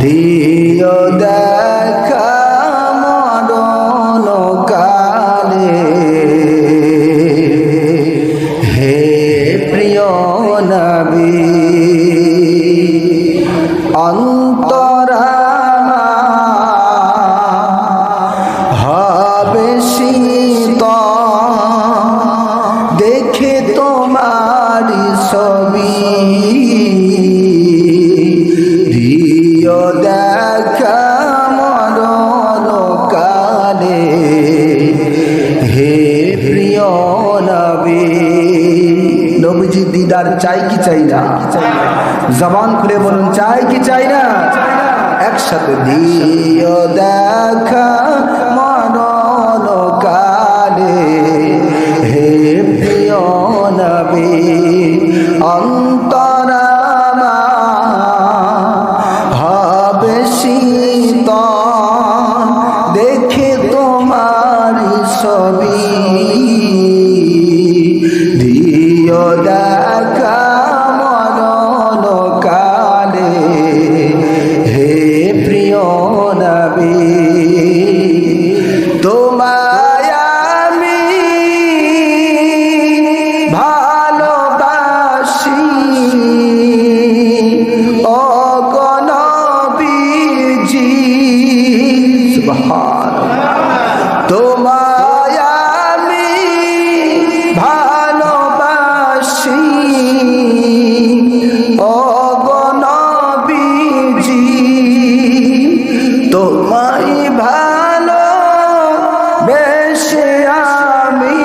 দিও দেখা মরণ কালে। হে প্রিয় নবী দিদার চাই কি চাই না? জবান খুলে বলুন, চাই কি চাই না? একসাথে দিও দেখা কালে হে প্রিয় নবী তোমার ছবি দিও দেখা মরণ কালে হে প্রিয় নবী তোমায় তোমায় ভালো বেশে আমি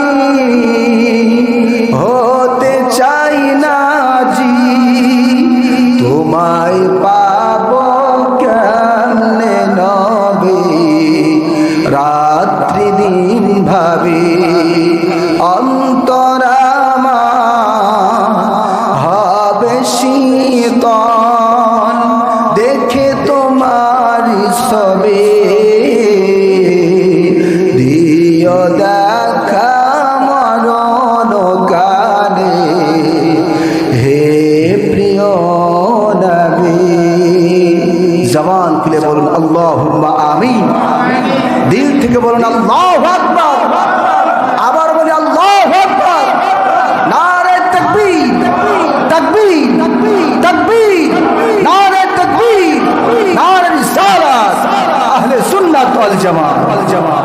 হতে চাই না জি। তোমায় পাব কেমনে নবী? রাত্রি দিন ভাবি অন্তরামা হবে শীতল। খুলে বলুন আল্লাহ আমি দিল থেকে বলুন, আল্লাহ আকবর। আবার বলি, আল্লাহ আকবর। নারে তকবীর তকবীর তকবীর, নারে তকবীর, নারে সালাত আহলে সুন্নাত ওয়াল জামাত ওয়াল জামাত।